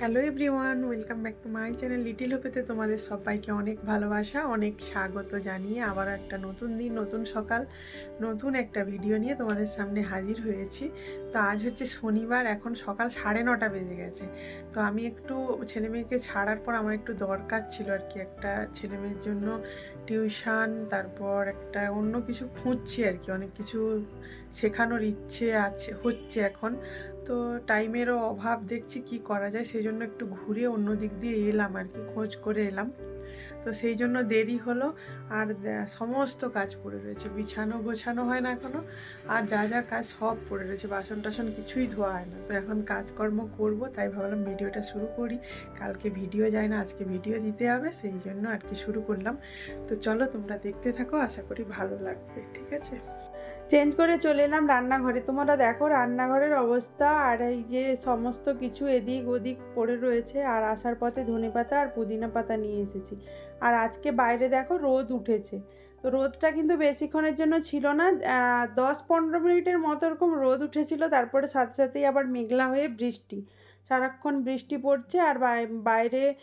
Hello everyone welcome back to my channel little হোপেতে তোমাদের সবাইকে অনেক ভালোবাসা, অনেক স্বাগত জানিয়ে আবার একটা নতুন দিন, নতুন সকাল, নতুন একটা ভিডিও নিয়ে তোমাদের সামনে হাজির হয়েছি। তো আজ হচ্ছে শনিবার, এখন সকাল সাড়ে নটা বেজে গেছে। তো আমি একটু ছেলে মেয়েকে ছাড়ার পর আমার একটু দরকার ছিল আর কি, একটা ছেলে মেয়ের জন্য টিউশন তারপর একটা অন্য কিছু খুঁজছি আর কি, অনেক কিছু শেখানোর ইচ্ছে আছে, হচ্ছে এখন। তো টাইমেরও অভাব, দেখছি কি করা যায়। সেই জন্য একটু ঘুরে অন্য দিক দিয়ে এলাম আর কি, খোঁজ করে এলাম। তো সেই জন্য দেরি হলো। আর সমস্ত কাজ পড়ে রয়েছে। বিছানো গোছানো হয় না এখনও। আর যা যা কাজ সব পড়ে রয়েছে। বাসন টাসন কিছুই ধোয়া হয় না। তো এখন কাজকর্ম করব, তাই ভাবলাম ভিডিওটা শুরু করি। কালকে ভিডিও যায় না, আজকে ভিডিও দিতে হবে। সেই জন্য আর কি শুরু করলাম। তো চলো তোমরা দেখতে থাকো। আশা করি ভালো লাগবে। ঠিক আছে? চেঞ্জ করে চলে এলাম রান্নাঘরে। তোমরা দেখো রান্নাঘরের অবস্থা আর এই যে সমস্ত কিছু এদিক ওদিক পড়ে রয়েছে আর আসার পথে ধনে পাতা আর পুদিনা পাতা নিয়ে এসেছি। আর আজকে বাইরে দেখো রোদ উঠেছে। তো রোদটা কিন্তু বেশিক্ষণের জন্য ছিল না। দশ পনেরো মিনিটের মতো এরকম রোদ উঠেছিল, তারপরে সাথে সাথেই আবার মেঘলা হয়ে বৃষ্টি। সারাক্ষণ বৃষ্টি পড়ছে আর বাই- বাইরে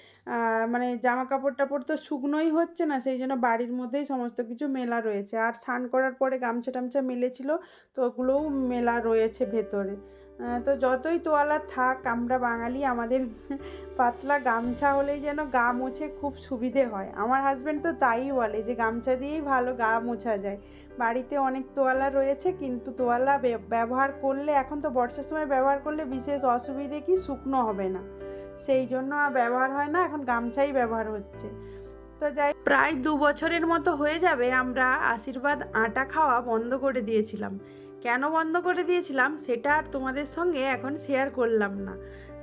মানে জামা কাপড় টাপড় তো শুকনোই হচ্ছে না, সেই জন্য বাড়ির মধ্যেই সমস্ত কিছু মেলা রয়েছে। আর স্নান করার পরে গামছা টামছা মেলেছিল, তো ওগুলোও মেলা রয়েছে ভেতরে। তো যতই তোয়ালা থাক, আমরা বাঙালি, আমাদের পাতলা গামছা হলেই যেন গা মুছে খুব সুবিধে হয়। আমার হাজব্যান্ড তো তাই বলে যে, গামছা দিয়েই ভালো গা মোছা যায়। বাড়িতে অনেক তোয়ালা রয়েছে, কিন্তু তোয়ালা ব্যবহার করলে, এখন তো বর্ষার সময় ব্যবহার করলে বিশেষ অসুবিধে কি, শুকনো হবে না। সেই জন্য আর ব্যবহার হয় না, এখন গামছাই ব্যবহার হচ্ছে। তো যাই, প্রায় দু বছরের মতো হয়ে যাবে, আমরা আশীর্বাদ আটা খাওয়া বন্ধ করে দিয়েছিলাম। কেন বন্ধ করে দিয়েছিলাম সেটা আর তোমাদের সঙ্গে এখন শেয়ার করলাম না।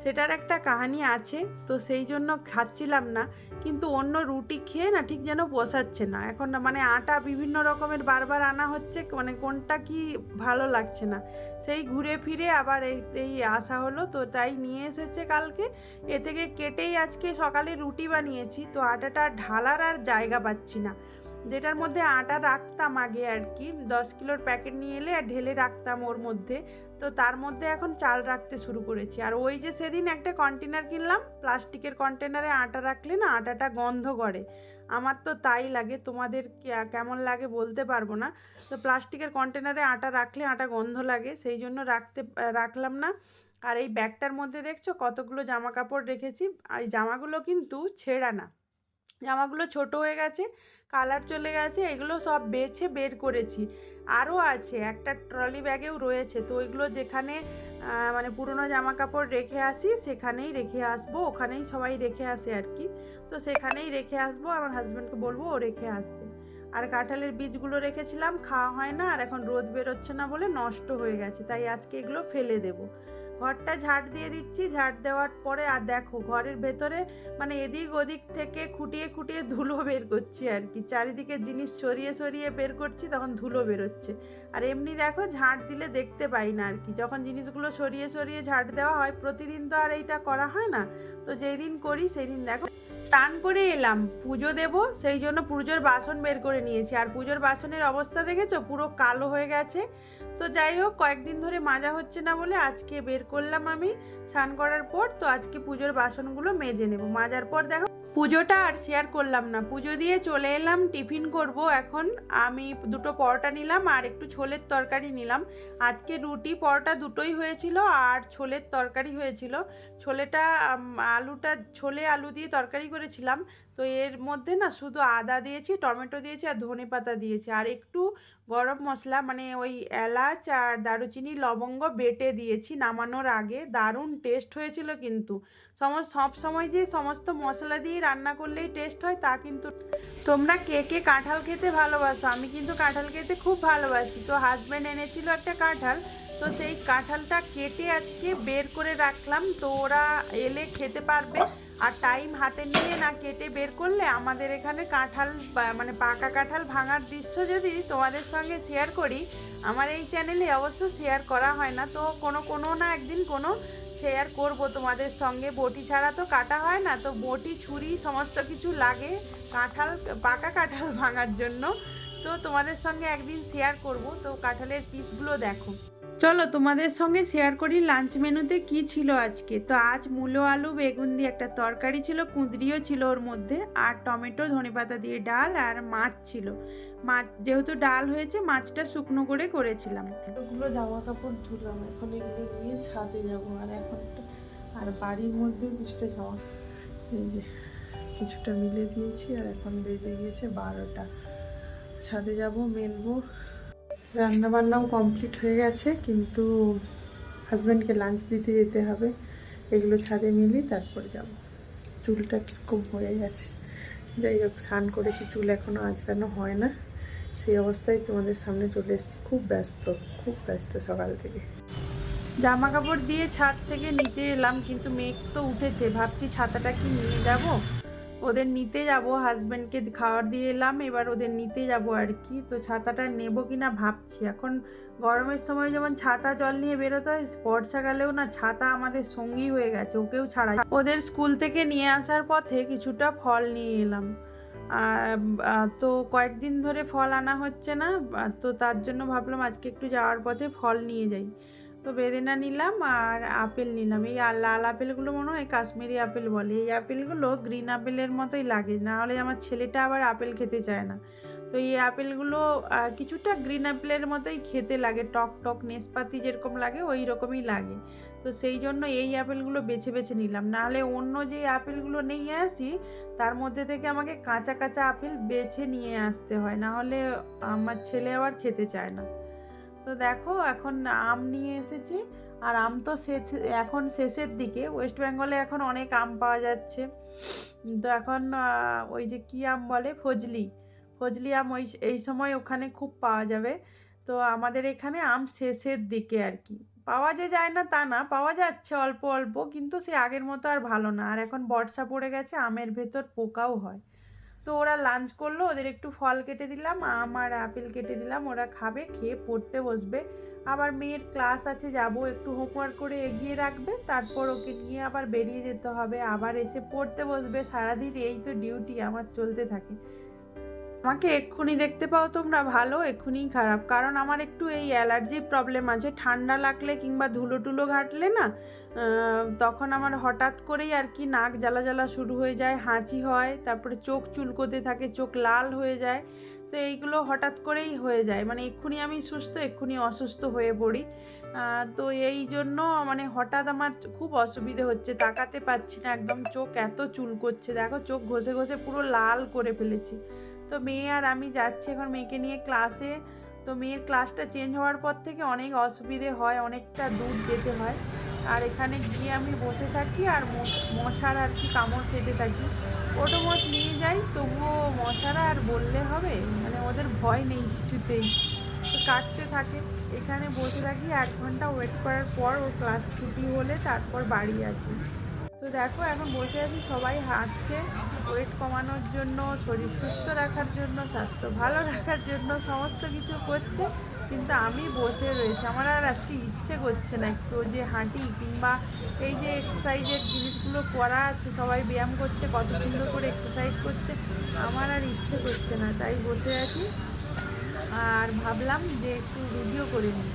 সেটার একটা কাহিনী আছে, তো সেই জন্য খাচ্ছিলাম না, কিন্তু অন্য রুটি খেয়ে না ঠিক যেন পোষাচ্ছে না। এখন না মানে আটা বিভিন্ন রকমের বারবার আনা হচ্ছে মানে কোনটা কি ভালো লাগছে না। সেই ঘুরে ফিরে আবার এই এই আসা হলো, তো তাই নিয়ে এসেছে কালকে। এ থেকে কেটেই আজকে সকালে রুটি বানিয়েছি, তো আটাটা ঢালার আর জায়গা পাচ্ছি না। যেটার মধ্যে আটা রাখতাম আগে আর কি, দশ কিলোর প্যাকেট নিয়ে এলে আর ঢেলে রাখতাম ওর মধ্যে। তো তার মধ্যে এখন চাল রাখতে শুরু করেছি। আর ওই যে সেদিন একটা কন্টেনার কিনলাম, প্লাস্টিকের কন্টেনারে আটা রাখলে না আটাটা গন্ধ করে। আমার তো তাই লাগে, তোমাদের কেমন লাগে বলতে পারব না। তো প্লাস্টিকের কন্টেনারে আটা রাখলে আটা গন্ধ লাগে, সেই জন্য রাখতে, রাখলাম না। আর এই ব্যাগটার মধ্যে দেখছ কতগুলো জামা কাপড় রেখেছি। এই জামাগুলো কিন্তু ছেঁড়া না। জামাগুলো ছোট হয়ে গেছে কালার চলে গেছে, এগুলো সব বেছে বের করেছি। আরও আছে, একটা ট্রলি ব্যাগেও রয়েছে। তো ওইগুলো যেখানে মানে পুরনো জামা কাপড় রেখে আসি, সেখানেই রেখে আসব। ওখানেই সবাই রেখে আসে আর কি। তো সেখানেই রেখে আসব, আমার হাজব্যান্ডকে বলব ও রেখে আসবে। আর কাঁঠালের বীজগুলো রেখেছিলাম, খাওয়া হয় না, আর এখন রোদ বেরোচ্ছে না বলে নষ্ট হয়ে গেছে। তাই আজকে এগুলো ফেলে দেবো। ঘরটা ঝাড় দিয়ে দিচ্ছি, ঝাড় দেওয়ার পরে আর দেখো ঘরের ভেতরে মানে এদিক ওদিক থেকে খুঁটিয়ে খুঁটিয়ে ধুলো বের করছি আর কি। চারিদিকে জিনিস সরিয়ে সরিয়ে বের করছি তখন ধুলো বেরোচ্ছে। আর এমনি দেখো ঝাঁট দিলে দেখতে পাই না আর কি। যখন জিনিসগুলো সরিয়ে সরিয়ে ঝাঁট দেওয়া হয়, প্রতিদিন তো আর এইটা করা হয় না। তো যেই দিন করি সেই দিন দেখো স্নান করে এলাম, পুজো দেব, সেই জন্য পুজোর বাসন বের করে নিয়েছি। আর পুজোর বাসনের অবস্থা দেখেছ? পুরো কালো হয়ে গেছে। তো যাই হোক, কয়েকদিন ধরে মাজা হচ্ছে না বলে আজকে বের করলাম আমি। স্নান করার পর তো আজকে পুজোর বাসনগুলো মেজে নেব। মাজার পর দেখো পুজোটা আর শেয়ার করলাম না। পুজো দিয়ে চলে এলাম, টিফিন করব এখন। আমি দুটো পরোটা নিলাম আর একটু ছোলের তরকারি নিলাম। আজকে রুটি পরোটা দুটোই হয়েছিল আর ছোলের তরকারি হয়েছিল। ছোলেটা আলুটা, ছোলে আলু দিয়ে তরকারি করেছিলাম। তো এর মধ্যে না শুধু আদা দিয়েছি, টমেটো দিয়েছি আর ধনে পাতা দিয়েছি। আর একটু গরম মশলা মানে ওই এলাচ আর দারুচিনি, লবঙ্গ বেটে দিয়েছি নামানোর আগে। দারুণ টেস্ট হয়েছিল কিন্তু। সব সময় যে সমস্ত মশলা দিয়ে রান্না করলেই টেস্ট হয় তা কিন্তু তোমরা কে কে কাঁঠাল খেতে ভালোবাসো? আমি কিন্তু কাঁঠাল খেতে খুব ভালোবাসি। তো হাজব্যান্ড এনেছিল একটা কাঁঠাল, তো সেই কাঁঠালটা কেটে আজকে বের করে রাখলাম। তো ওরা এলে খেতে পারবে। আর টাইম হাতে নিয়ে না কেটে বের করলে আমাদের এখানে কাঁঠাল মানে পাকা কাঁঠাল ভাঙার দৃশ্য যদি তোমাদের সঙ্গে শেয়ার করি, আমার এই চ্যানেলে অবশ্য শেয়ার করা হয় না। তো কোনো কোনো না একদিন কোনো শেয়ার করব তোমাদের সঙ্গে। বটি ছাড়া তো কাটা হয় না, তো বটি, ছুরি সমস্ত কিছু লাগে কাঁঠাল, পাকা কাঁঠাল ভাঙার জন্য। তো তোমাদের সঙ্গে একদিন শেয়ার করব। তো কাঁঠালের পিসগুলো দেখো। চলো তোমাদের সঙ্গে শেয়ার করি লাঞ্চ মেনুতে কি ছিল আজকে? তো আজ মূলো আলু, বেগুন দিয়ে একটা তরকারি ছিল, কুঁদরিও ছিল ওর মধ্যে, আর টমেটো, ধনেপাতা দিয়ে ডাল আর মাছ ছিল। মাছ, যেহেতু ডাল হয়েছে, মাছটা শুকনো করে করেছিলাম। এতগুলো জামা কাপড় ধুলাম, এখন এগুলো নিয়ে ছাদে যাব, আর এখন আর বাড়ির মধ্যেও কিছুটা জামা, এই যে কিছুটা মিলে দিয়েছি, আর এখন বেজে গিয়েছে বারোটা। ছাদে যাব, মেলবো রান্না বান্নাও কমপ্লিট হয়ে গেছে, কিন্তু হাজব্যান্ডকে লাঞ্চ দিতে যেতে হবে। এগুলো ছাদে মিলি তারপর যাব। চুলটা কীরকম হয়ে গেছে। যাই হোক, স্নান করেছি, চুল এখনও আঁচড়ানো হয় না। সেই অবস্থায় তোমাদের সামনে চলে এসেছি। খুব ব্যস্ত খুব ব্যস্ত সকাল থেকে। জামা কাপড় দিয়ে ছাদ থেকে নিচে এলাম, কিন্তু মেঘ তো উঠেছে। ভাবছি ছাতাটা কি নিয়ে যাব? ওদের নিতে যাব হাজব্যান্ডকে খাবার দিয়ে এলাম, এবার ওদের নিতে যাব আর কি। তো ছাতাটা নেব কি না ভাবছি। এখন গরমের সময় যেমন ছাতা, জল নিয়ে বেরোতে হয় বর্ষাকালেও না ছাতা আমাদের সঙ্গী হয়ে গেছে, ওকেও ছাড়া ওদের স্কুল থেকে নিয়ে আসার পথে কিছুটা ফল নিয়ে এলাম। তো কয়েকদিন ধরে ফল আনা হচ্ছে না তো তার জন্য ভাবলাম আজকে একটু যাওয়ার পথে ফল নিয়ে যাই। তো বেদেনা নিলাম আর আপেল নিলাম। এই লাল আপেলগুলো মনে হয় কাশ্মীরি আপেল বলে। এই আপেলগুলো গ্রিন আপেলের মতোই লাগে। না হলে আমার ছেলেটা আবার আপেল খেতে চায় না। তো এই আপেলগুলো কিছুটা গ্রিন আপেলের মতোই খেতে লাগে। টক টক নেসপাতি যেরকম লাগে, ওই রকমই লাগে। তো সেই জন্য এই আপেলগুলো বেছে বেছে নিলাম। নাহলে অন্য যে আপেলগুলো নিয়ে আসি, তার মধ্যে থেকে আমাকে কাঁচা কাঁচা আপেল বেছে নিয়ে আসতে হয়। না হলে আমার ছেলে আবার খেতে চায় না। তো দেখো এখন আম নিয়ে এসেছি, আর আম তো এখন শেষের দিকে। ওয়েস্ট বেঙ্গলে এখন অনেক আম পাওয়া যাচ্ছে। তো এখন ওই যে কী আম বলে? ফজলি। ফজলি আম ওই, এই সময় ওখানে খুব পাওয়া যাবে। তো আমাদের এখানে আম শেষের দিকে আর কি। পাওয়া যে যায় না তা না, পাওয়া যাচ্ছে অল্প অল্প, কিন্তু সে আগের মতো আর ভালো না। আর এখন বর্ষা পড়ে গেছে, আমের ভেতর পোকাও হয়। তো ওরা লাঞ্চ করল, ওদের একটু ফল কেটে দিলাম, আম আর আপেল কেটে দিলাম, ওরা খাবে, খেয়ে পড়তে বসবে। আবার মেয়ের ক্লাস আছে, যাব, একটু হোমওয়ার্ক করে এগিয়ে রাখবে, তারপর ওকে নিয়ে আবার বেরিয়ে যেতে হবে, আবার এসে পড়তে বসবে, সারাদিন এই তো ডিউটি আমার চলতে থাকে। আমাকে এক্ষুনি দেখতে পাও তোমরা ভালো এক্ষুনি খারাপ। কারণ আমার একটু এই অ্যালার্জির প্রবলেম আছে। ঠান্ডা লাগলে কিংবা ধুলো টুলো ঘাটলে না তখন আমার হঠাৎ করেই আর কি নাক জ্বালা জ্বালা শুরু হয়ে যায়, হাঁচি হয়, তারপরে চোখ চুলকোতে থাকে, চোখ লাল হয়ে যায়। তো এইগুলো হঠাৎ করেই হয়ে যায়। মানে এক্ষুনি আমি সুস্থ, এক্ষুনি অসুস্থ হয়ে পড়ি। তো এই জন্য মানে হঠাৎ আমার খুব অসুবিধে হচ্ছে। তাকাতে পাচ্ছি না, একদম চোখ এত চুলকোচ্ছে। দেখো চোখ ঘষে ঘষে পুরো লাল করে ফেলেছি। তো মেয়ে আর আমি যাচ্ছি এখন মেয়েকে নিয়ে ক্লাসে তো মেয়ের ক্লাসটা চেঞ্জ হওয়ার পর থেকে অনেক অসুবিধে হয়, অনেকটা দূর যেতে হয়। আর এখানে গিয়ে আমি বসে থাকি আর মশ- মশার আর কি কামড় খেতে থাকি। ওটোমোট নিয়ে যাই, তবুও মশারা আর বললে হবে? মানে ওদের ভয় নেই কিছুতেই। তো কাটতে থাকে। এখানে বসে থাকি, এক ঘণ্টা ওয়েট করার পর ওর ক্লাস ছুটি হলে তারপর বাড়ি আসি। তো দেখো, এখন বসে আছি, সবাই হাঁটছে। ওয়েট কমানোর জন্য, শরীর সুস্থ রাখার জন্য, স্বাস্থ্য ভালো রাখার জন্য সমস্ত কিছু করছে। কিন্তু আমি বসে রয়েছি। আমার আর আজকে ইচ্ছে করছে না একটু যে হাঁটি কিংবা এই যে এক্সারসাইজের জিনিসগুলো করা আছে, সবাই ব্যায়াম করছে, কত সুন্দর করে এক্সারসাইজ করছে, আমার আর ইচ্ছে করছে না। তাই বসে আছি। আর ভাবলাম যে একটু ভিডিও করে নিই।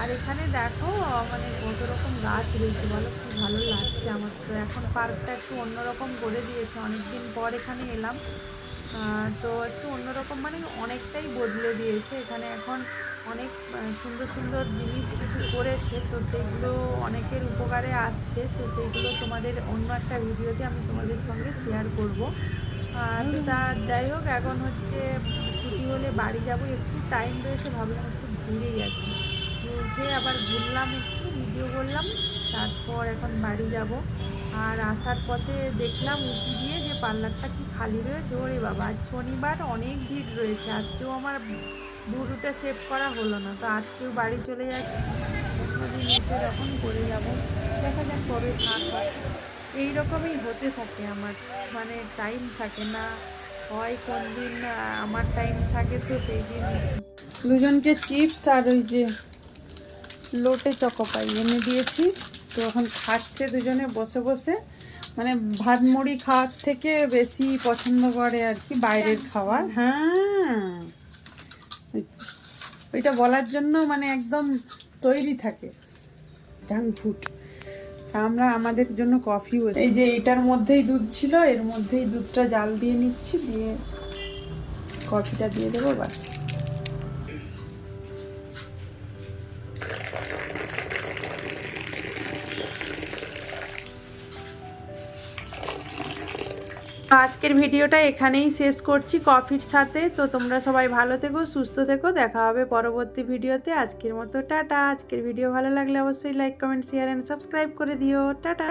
আর এখানে দেখো মানে কত রকম গাছ রয়েছে বলো, খুব ভালো লাগছে আমার তো। এখন পার্কটা একটু অন্যরকম করে দিয়েছে, অনেকদিন পর এখানে এলাম। তো একটু অন্যরকম মানে অনেকটাই বদলে দিয়েছে। এখানে এখন অনেক সুন্দর সুন্দর জিনিস কিছু করেছে, তো সেগুলো অনেকের উপকারে আসছে। তো সেইগুলো তোমাদের অন্য একটা ভিডিওতে আমি তোমাদের সঙ্গে শেয়ার করব। তা যাই হোক, এখন হচ্ছে ছুটি হলে বাড়ি যাব। একটু টাইম রয়েছে, ভাবলাম একটু ঘুরেই আসি। উঠে আবার ঘুরলাম, একটু ভিডিও করলাম, তারপর এখন বাড়ি যাব। আর আসার পথে দেখলাম উঠি দিয়ে যে পার্লারটা কি খালি রয়েছে, ওরে বাবা, আজ শনিবার অনেক ভিড় রয়েছে, আজকেও আমার ভুরুটা সেভ করা হলো না, তো আজকেও বাড়ি চলে যাচ্ছি। অন্যদিন এসে যখন করে যাব, দেখা যাক কবে থাক হয় এইরকমই হতে থাকে আমার মানে টাইম থাকে না, হয় কোন দিন আমার টাইম থাকে তো সেই দিন। দুজনকে চিপস আর ওই যে লোটে চকোপাই এনে দিয়েছি। তো এখন খাচ্ছে দুজনে বসে বসে। মানে ভাত মুড়ি খাওয়ার থেকে বেশি পছন্দ করে আর কি বাইরের খাবার। হ্যাঁ। ওইটা বলার জন্য মানে একদম তৈরি থাকে। Junk food. আমরা আমাদের জন্য কফি এই যে এটার মধ্যেই দুধ ছিল এর মধ্যেই দুধটা জাল দিয়ে নিচ্ছি দিয়ে কফিটা দিয়ে দেবো বাস। আজকের ভিডিওটা এখানেই শেষ করছি কফির সাথে। তো তোমরা সবাই ভালো থেকো, সুস্থ থেকো। দেখা হবে পরবর্তী ভিডিওতে। আজকের মতো, টাটা। আজকের ভিডিও ভালো লাগলে অবশ্যই like comment share and subscribe করে দিও। টাটা।